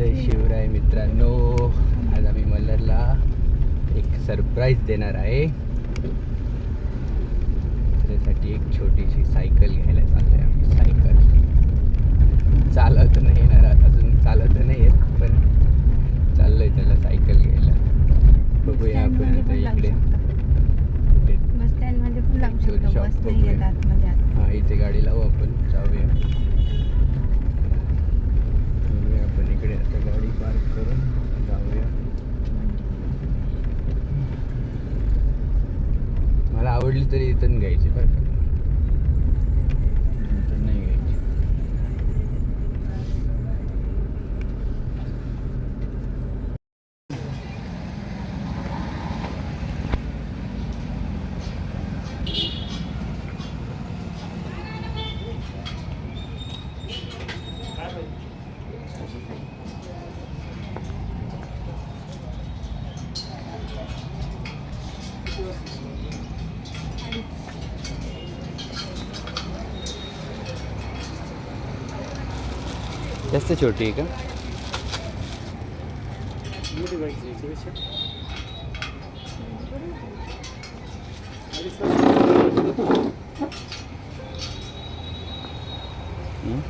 जय शिवराय मित्रांनो. आज आम्ही मल्हारला एक सरप्राईज देणार आहे. त्यासाठी एक छोटीशी सायकल घ्यायला चाललोय आम्ही. सायकल चालत नाही येणार अजून चालत नाही येत पण चाललोय त्याला सायकल घ्यायला. बघूया आपण आता इकडे. नाही बघूया. हा इथे गाडी लावू आपण. जाऊया. आपण इकडे आता गाडी पार्क करून जाऊया. मला आवडली तरी इथून घ्यायची बरं का इथून नाही घ्यायची जास्त छोटी आहे का मोठी। बाईक घ्यायची कशी हं?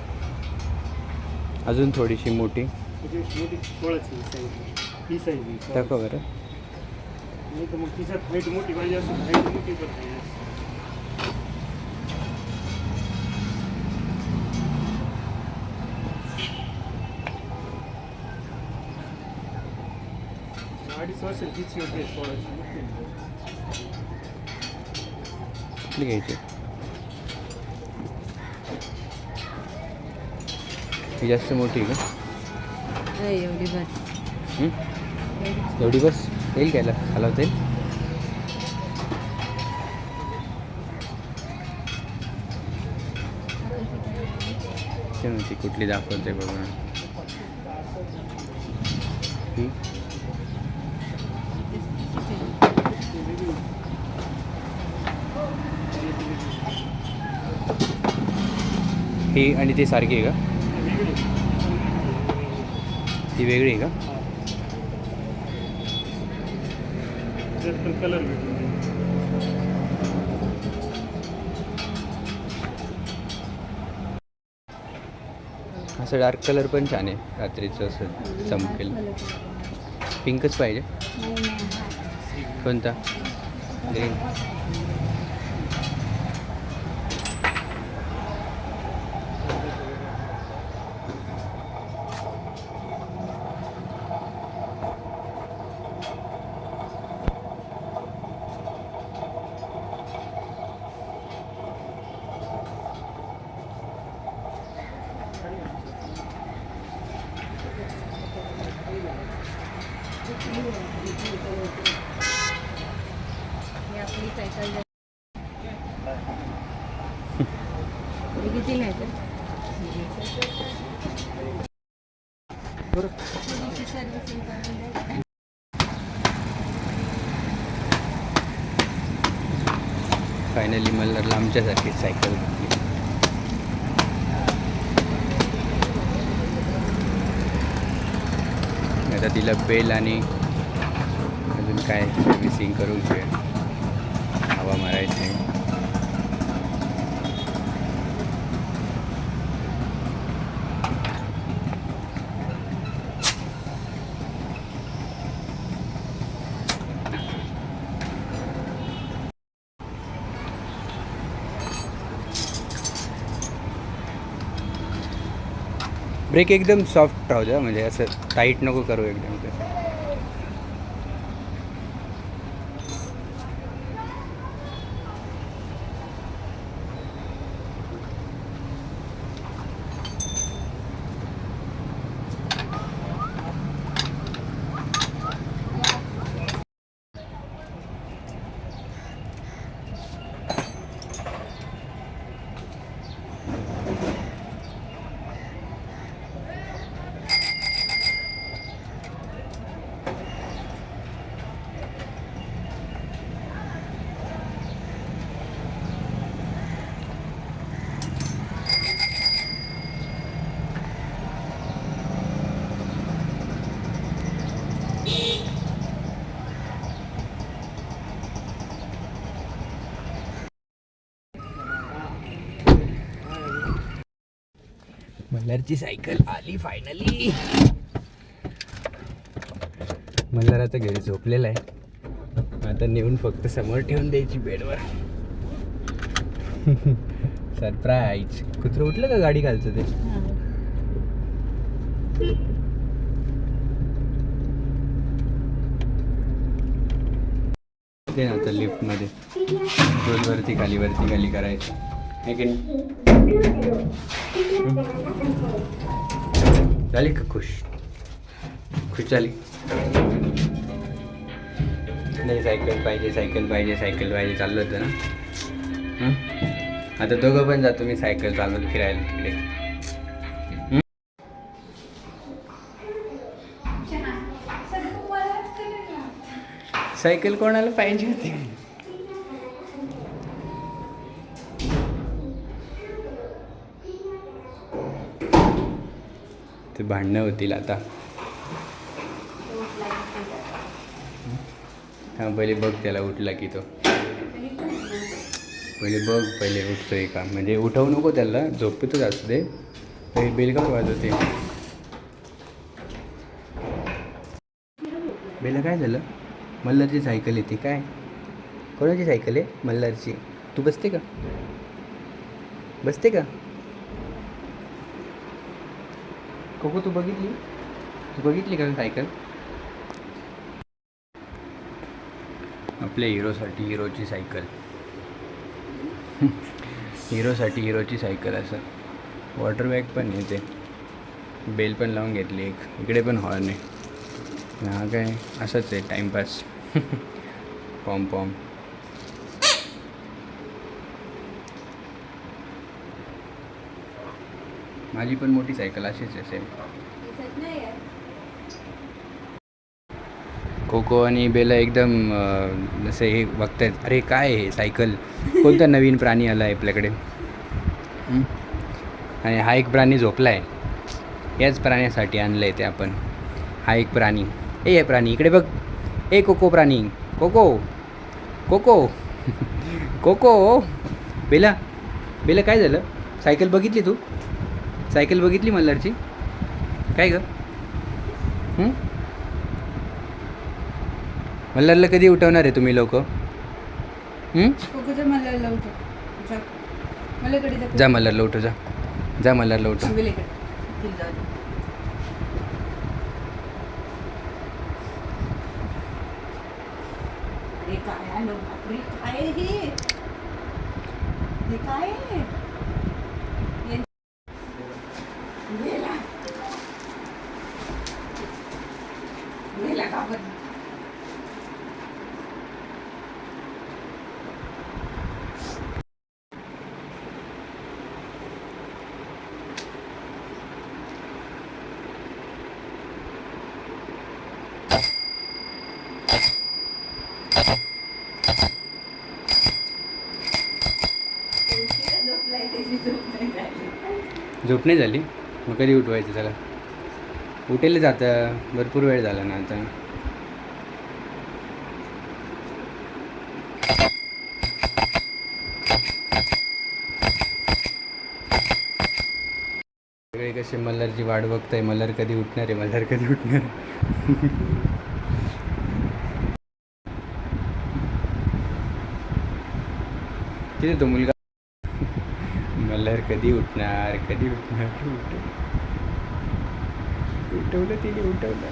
अजून थोडीशी मोठी मोठी सोळाची साईज ही साईज दाखव बरं अडीच वर्ष तिची घ्यायची? ही जास्त मोठी आहे का? एवढी बस. हं? एवढी. एवढी बस? येईल घ्यायला हलवता येईल? कुठली दाखवते बघून. ही आणि ती सारखी आहे का? ती वेगळी आहे का? असं डार्क कलर पण छान आहे रात्रीचं असं चमकेल. पिंकच पाहिजे. कोणता? ग्रीन ही आपली सायकल जा- ही किती नाही तर फायनली मला आमच्यासारखी सायकल आता तिला बेल आणि अजून काय सर्व्हिसिंग करून घेऊया हवा मारायची. ब्रेक एकदम सॉफ्ट राहू द्या म्हणजे असं टाईट नको करू एकदम. मल्हारची सायकल आली फायनली मल्हार आता घरी झोपलेला आहे. आता नेऊन फक्त समोर ठेवून द्यायची बेडवर. सरप्राईज कुत्र उठलं का गाडी घालचं ते? ते आता लिफ्टमध्ये रोज वरती खाली वरती खाली करायचं. आहे की नाही? झाली का खुश? खुश झाली नाही सायकल पाहिजे सायकल पाहिजे सायकल पाहिजे चाललं होतं ना. आता दोघं पण जातो मी सायकल चालवत फिरायला तिकडे. सायकल कोणाला पाहिजे होती? ते भांडणं होतील आता. हा पहिले बघ त्याला उठला की तो. पहिले बघ पहिले उठतोय का? म्हणजे उठवू नको त्याला झोपेतच असू दे. पहिले बेल का वाजवते? बेला काय झालं? मल्हारची सायकल येते काय? कोणाची सायकल आहे? मल्हारची. तू बसते का? बसते का? कोको तू बघितली? तू बघितली का सायकल? आपल्या हिरोसाठी हिरोची सायकल. हिरोसाठी हिरोची सायकल असं. वॉटर बॅग पण येते बेल पण लावून घेतली एक. इकडे पण हॉर्न आहे. हा काय? असंच आहे टाईमपास पॉम पॉम माझी पण मोठी सायकल अशीच आहे सेम कोको आणि बेला एकदम जसे हे बघतायत अरे काय आहे सायकल? कोणता नवीन प्राणी आला आहे आपल्याकडे? हं? आणि हा एक प्राणी झोपला आहे याच प्राण्यासाठी आणलं आहे ते आपण. हा एक प्राणी. ए हे प्राणी इकडे बघ. ए कोको प्राणी. Coco Coco Coco Bella Bella काय झालं? सायकल बघितली तू? सायकल बघितली मल्हारची? काय ग? मल्हारला कधी उठवणार आहे तुम्ही लोक? जा मल्हारला उठव. जा. जा. मल्हारला उठव काय आलं बापरे काय आहे हे हे काय आहे ये- वेला वेला का बरं? उशिरा झोपलाय त्याची झोप नाही झाली. झोप नाही झाली. मग कधी उठवायचं? त्याला उठेल जातं भरपूर वेळ झाला ना आता. सगळे कसे मल्लरची वाट बघताय? मल्लर कधी उठणार आहे? मल्लर कधी उठणार किती तो मुलगा? उठणार कधी उठणार कधी उठणार उठव- उठवलं तिने उठवलं.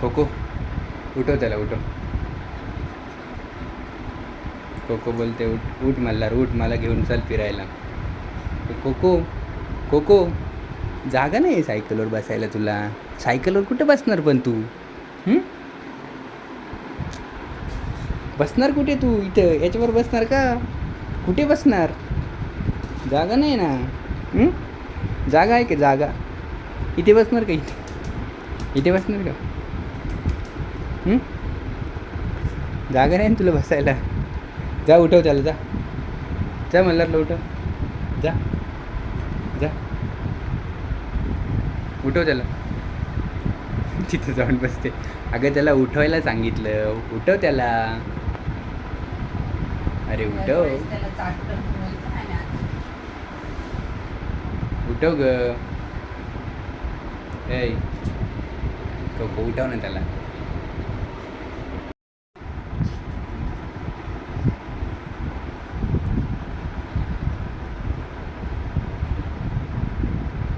कोको उठव त्याला उठव. कोको बोलते उठ उठ मल्हार उठ मला घेऊन चल फिरायला. कोको कोको जागा नाही सायकलवर बसायला तुला? सायकलवर कुठं बसणार पण तू? बसणार कुठे तू? इथं? याच्यावर बसणार का? कुठे बसणार? जागा नाही ना? जागा आहे का? जागा. इथे बसणार का इथे? इथे बसणार का? जागा नाही ना तुला बसायला. जा उठव त्याला जा. जा मल्हारला उठव. जा जा उठव त्याला. तिथं जाऊन बसते. अगं त्याला उठवायला सांगितलं. उठव त्याला. अरे उठव. उठव ग. उठव ना त्याला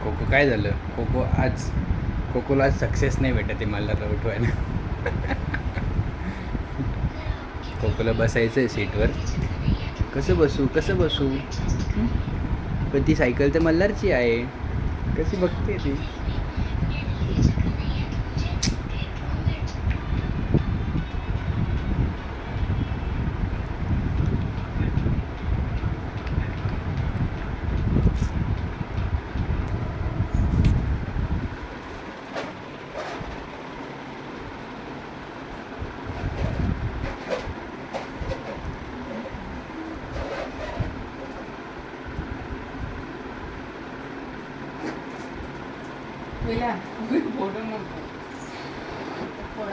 कोको काय झालं? कोको आज कोकोला आज सक्सेस नाही भेटत आहे मला तर उठवायला. कोकोला बसायचं आहे सीटवर कसं बसू कसं बसू? पण ती सायकल तर मल्हारची आहे. कशी बघते ती?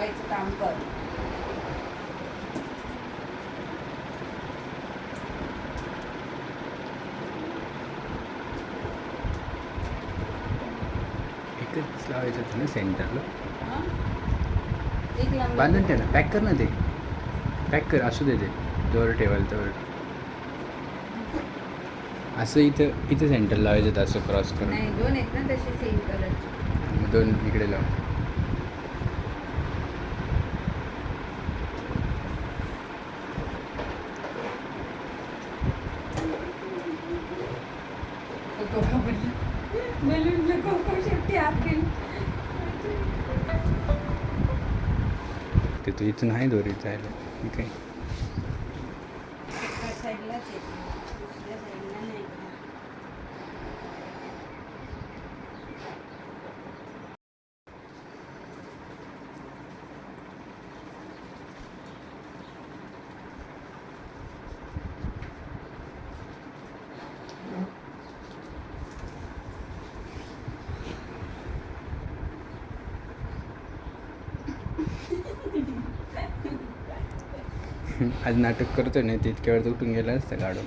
फोडायचं काम कर. एकच लावायचं होतं ना सेंटरला बांधून ठेव ना पॅक कर ना ते. पॅक कर असू दे ते. जोर ठेवाल तर असं इथं इथं सेंटर लावायचं होतं असं क्रॉस करून. नाही दोन आहेत ना तसे सेम कलरचे मग दोन इकडे लाव बलूनला कोको शेपटी आत गेली ते तू इथून आहे दोरी जायला. ठीक आहे एका साईडलाच आहे दुसऱ्या साईडला नाही आज नाटक करतोय नाही ते इतक्या वेळ उठून गेला असतं गाडो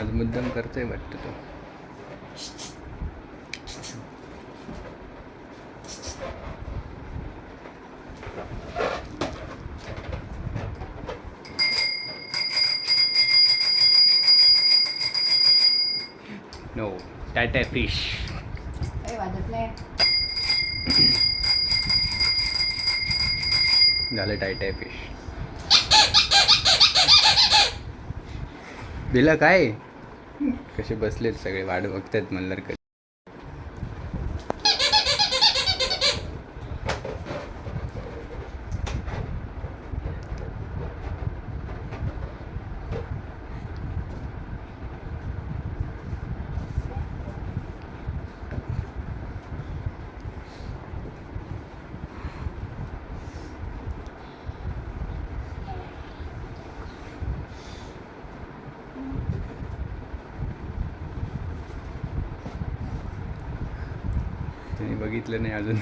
आज मुद्दाम करतोय वाटतं तो. नो टाटा फिश झालं टायटाय फिश बिला काय कसे बसलेत सगळे? वाट बघतायत म्हणलं कधी त्यांनी बघितलं नाही अजून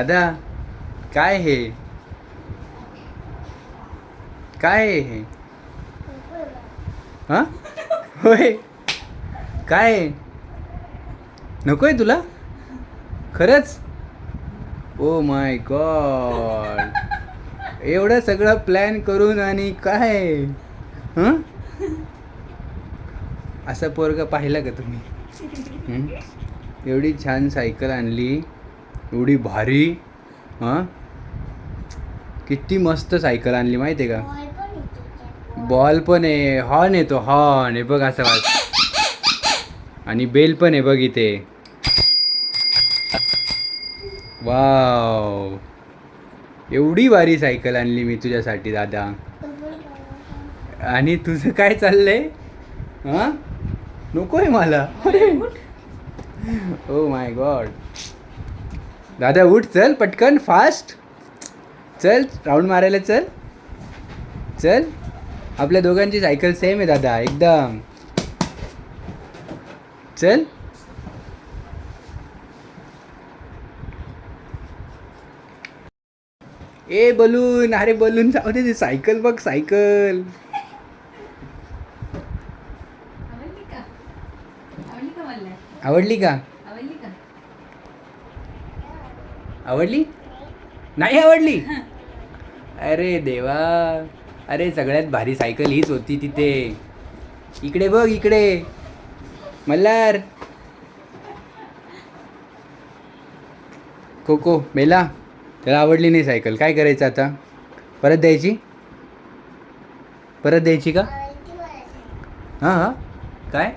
दादा काय हे? काय हे हा? होय. काय आहे? नकोय तुला? खरंच? ओ माय गॉड एवढं सगळं प्लॅन करून आणि काय? हं? असा पोरगा पाहिला का तुम्ही? एवढी छान सायकल आणली. एवढी भारी हां? किती मस्त सायकल आणली माहिती आहे का? बॉल पण आहे. हॉर्न येतो हॉर्न आहे बघ असं वाज आणि बेल पण आहे बघ इथे. वाव एवढी भारी सायकल आणली मी तुझ्यासाठी दादा. आणि तुझं काय चाललंय? हां? नकोय मला. ओ माय गॉड दादा उठ चल पटकन फास्ट चल राऊंड मारायला चल. चल. आपल्या दोघांची सायकल सेम आहे दादा एकदम. चल. ए बलून अरे बलून जाऊ दे सायकल बघ सायकल आवडली का? आवडली? नाही आवडली? अरे देवा. अरे सगळ्यात भारी सायकल हीच होती तिथे. इकडे बघ इकडे. मल्हार. कोको बेला त्याला आवडली नाही सायकल. काय करायचं आता? परत द्यायची? परत द्यायची का? हां हां. काय?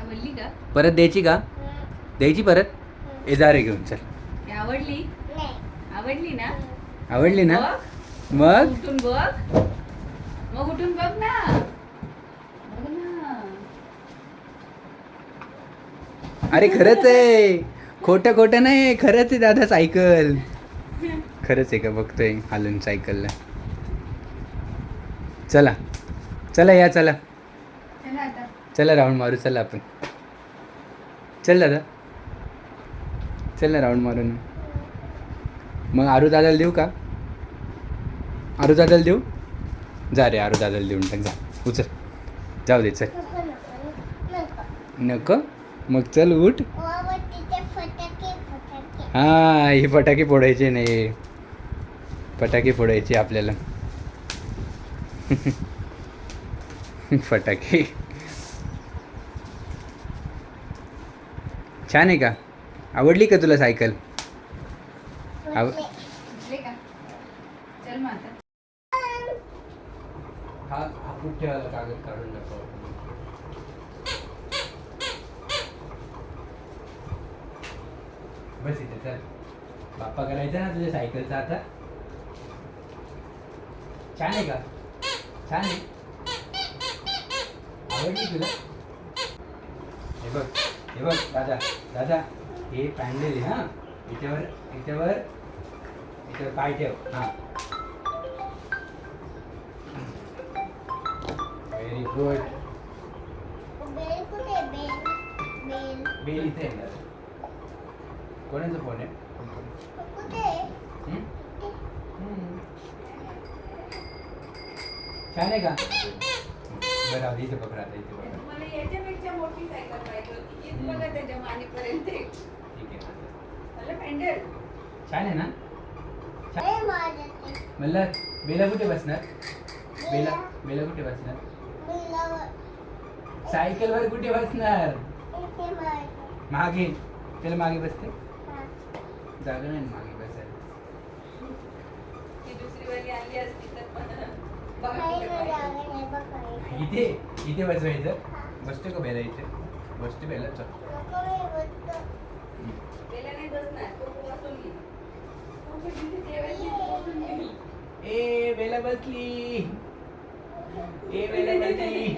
आवडली का? परत द्यायची का? द्यायची परत? ए जा रे घेऊन चल. आवडली? आवडली ना? आवडली ना. मग? उठून बघ. मग उठून बघ ना. बघ ना. अरे खरंच आहे. खोटं खोटं नाही. खरंच आहे दादा सायकल. खरंच आहे का? बघतोय हालून सायकलला. चला. चला या चला. चला आता. चला राऊंड मारू चला आपण. चल दादा. चल ना राऊंड मारून. मग आरू दादाला देऊ का? आरू दादाला देऊ? जा रे आरू दादाला देऊन टाक जा. उचल. जाऊ दे चल. नको. मग चल उठ. हा हे फटाके फोडायचे नाही फटाके फोडायचे आपल्याला. फटाके. छान आहे का? आवडली का तुला सायकल? आव हा हा बस इथे चल. बाप्पा करायचा ना तुझ्या सायकलचा आता? छान आहे का? छान आहे. आवडली तुला? हे बघ हे बघ दादा दादा. हे पॅन्डल आहे हा. याच्यावर याच्यावर याच्यावर पाय ठेव हा. व्हेरी गुड बेल इथे दादा कोणाचा फोन आहे. छान आहे का? बरं आधी इथे पकडा आता इथे पकडा. मला याच्यापेक्षा मोठी सायकल पाहिजे होती. हीच हम्म. बघा त्याच्या मानेपर्यंत आहे. ठीक आहे आता. मला छान आहे ना म्हणलं बेला कुठे बसणार बेला बेला कुठे बसणार सायकलवर कुठे बसणार मागे त्याला मागे बसते जागा नाही मागे बसायला. इथे इथे बसवायचं बसतो का बेला इथे बसते बेला चल बेला नाही बसणार तो बसून घेईल. तो पण तिथे जेवायची, तो बसून घेईल. ए बेला बसली. ए बेला बसली.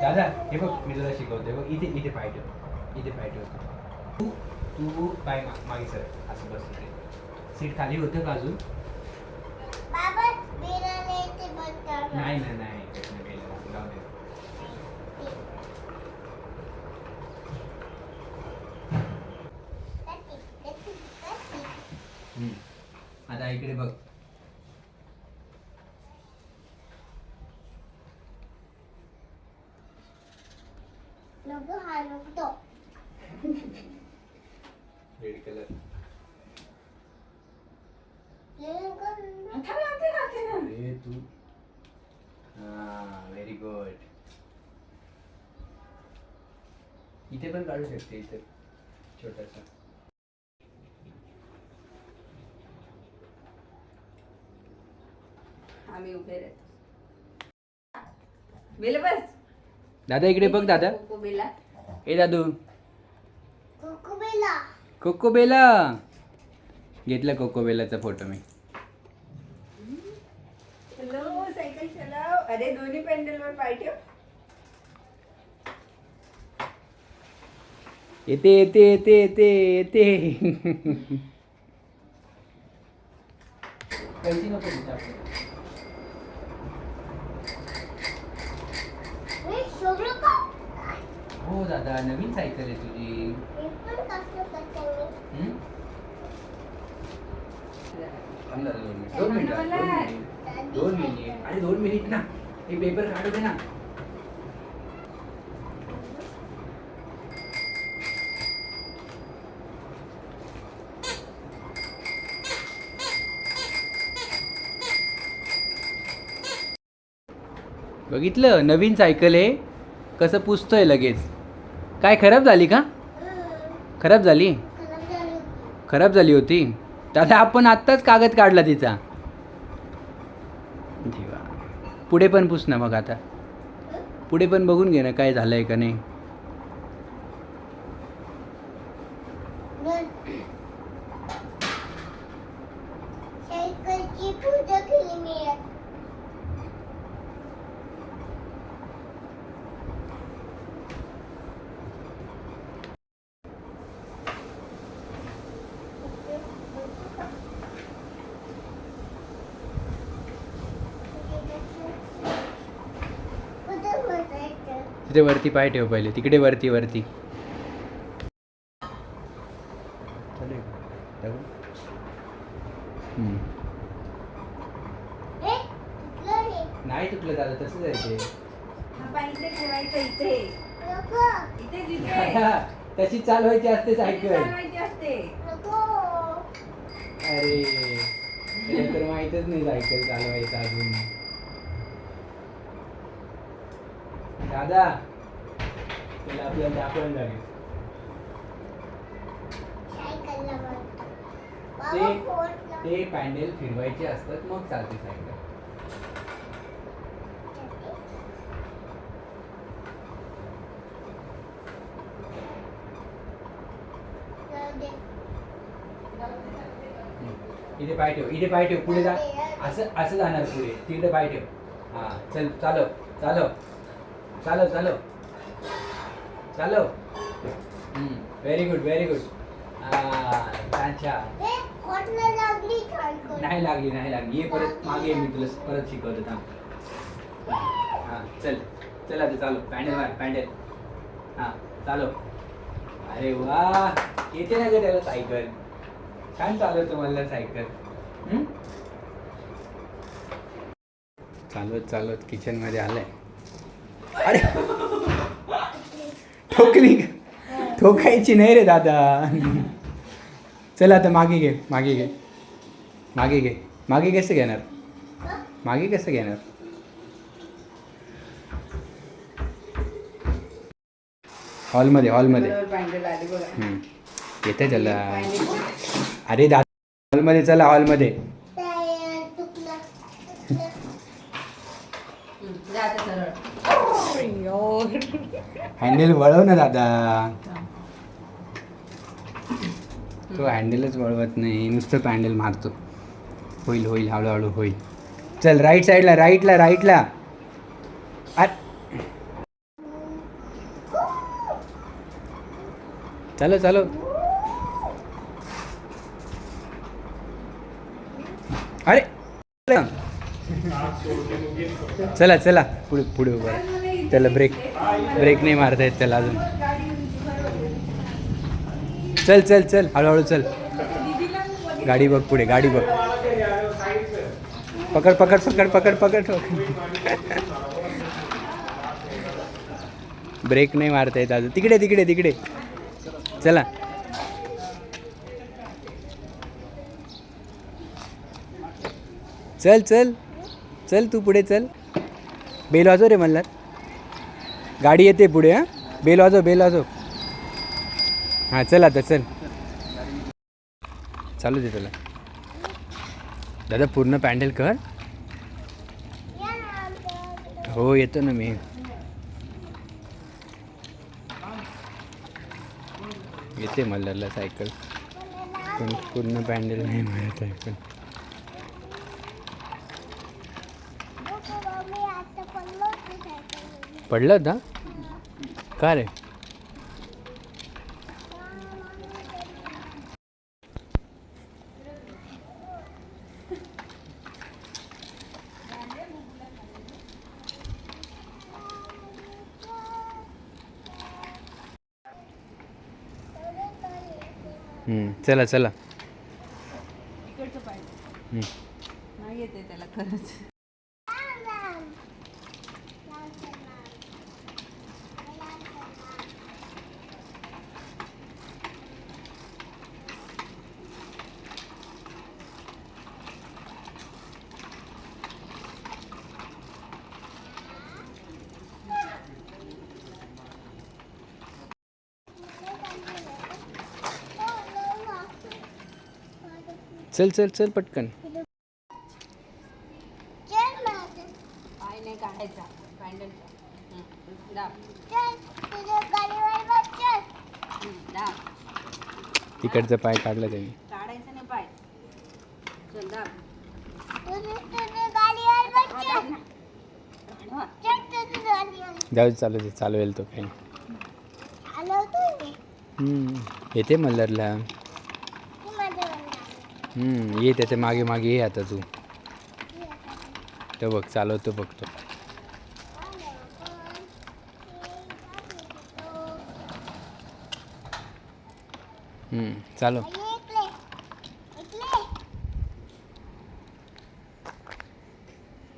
दादा हे बघ मी तुला शिकवते बघ इथे इथे पाय ठेव. इथे पाय ठेव. तू तू पाय मा- मागे सर. असं बस इथे. सीट खाली होतं का अजून? नाही नाही नाही बेला जाऊ दे हम्म. आता इकडे बघ रेड कलर तू हा व्हेरी गुड इथे पण काढू शकते इथे छोटासा आम्ही उभे राहतो बेला बस दादा इकडे बघ दादा कोको बेला ए दादू कोको बेला घेतला कोको बेलाचा फोटो मी हॅलो सायकल चलाव अरे दोन्ही पॅन्डलवर पाय ठेव येते येते येते येते येते. हे सगळं का? हो दादा नवीन सायकल आहे तुझी? हम्म? दोन मिनिट. दोन मिनिट. अरे दोन मिनिट ना. हे पेपर काढू दे ना. बघितलं? नवीन सायकल आहे कसं पुसतोय लगेच. काय खराब झाली का? खराब झाली? खराब झाली होती. खराब दादा आपण आत्ताच कागद काढला तिचा. देवा. पुढे पण पुस ना मग आता. पुढे पण बघून घे ना काय झालंय का नाही. सायकलची पूजा केली मी आज. कुठं तिथे वरती पाय ठेव पहिले तिकडे वरती वरती? नाही तुटलं दादा तसं जायचे हा तशी चालवायची असते सायकल. अरे तर माहीतच नाही सायकल चालवायचं अजून. दादा त्याला आपल्याला दाखवायला लागेल. ते. ते पॅन्डल फिरवायचे असतात मग चालते सायकल. इथे पाय ठेव इथे पाय ठेव पुढे जा. असं असं जाणार पुढे. तिकडे पाय ठेव. हा चल चालव चालव. चालव चालव. चालव. Very good very good. नाही लागली? नाही लागली ये परत मागे मी तुला परत शिकवतो थांब. हां चल चल आता चालू पॅन्डल मार पॅन्डल. हां चालव. अरे वा येते ना ग त्याला सायकल. छान चालवतो मला सायकल. हम्म? चालवत चालवत किचनमध्ये आलंय. अरे! ठोकली? ठोकायची नाही रे दादा. चल आता मागे घे मागे घे. मागे घे. मागे कसं घेणार? मागे कसं घेणार? हॉलमध्ये हॉलमध्ये. येते त्याला. अरे दादा हॉलमध्ये चला हॉलमध्ये. हँडल वळव ना दादा. तो हँडलच वळवत नाही. नुसतं पॅन्डल मारतो. होईल होईल हळूहळू होईल. चल राईट साईडला राईटला राईटला चालो चालो. अरे! चला चला. पुढे पुढे उभा राहा. त्याला ब्रेक ब्रेक नाही मारता येत त्याला अजून. चल चल चल हळूहळू चल. गाडी बघ पुढे गाडी बघ. पकड पकड पकड पकड पकड. ब्रेक नाही मारता येत अजून. तिकडे तिकडे तिकडे. चला. चल चल. चल तू पुढे चल. बेल वाजव रे म्हणलात गाडी येते पुढे हां? बेल वाजव बेल वाजव. हां चल आता चल. चालू दे त्याला. दादा पूर्ण पॅन्डल कर. हो येतो ना मी. येते मला सायकल. पण पूर्ण पॅन्डल नाही मला सायकल पडलं होता का रे? चला चला. चल चल चल पटकन. तिकडचा पाय काढला त्यांनी. जाऊ चालू दे चालवेल तो काही येते मल्हारला. हम्म, ये त्याच्यामागे मागे ये आता तू. तर बघ चालवतो बघतो. हम्म, चालव.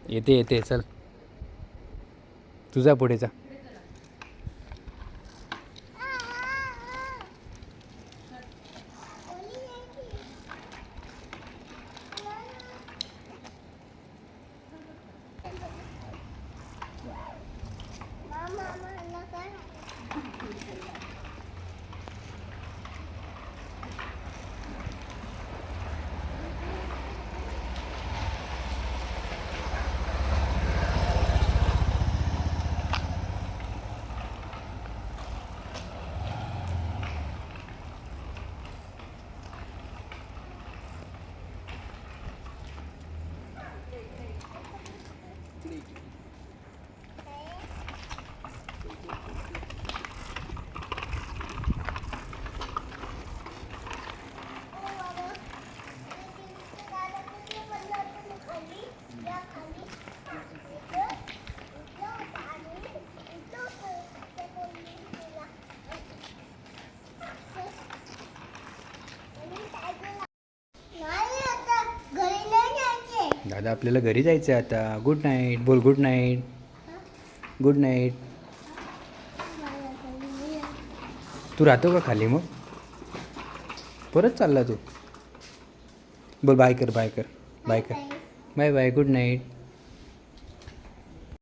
येते येते चल. तुझा पुढे जा घरी नाही आता आपल्याला घरी जायचं आहे आता. गुड नाईट बोल गुड नाईट गुड नाईट तू राहतो का खाली मग? परत चालला तू. बोल बाय कर बाय कर. बाय कर. Bye bye good night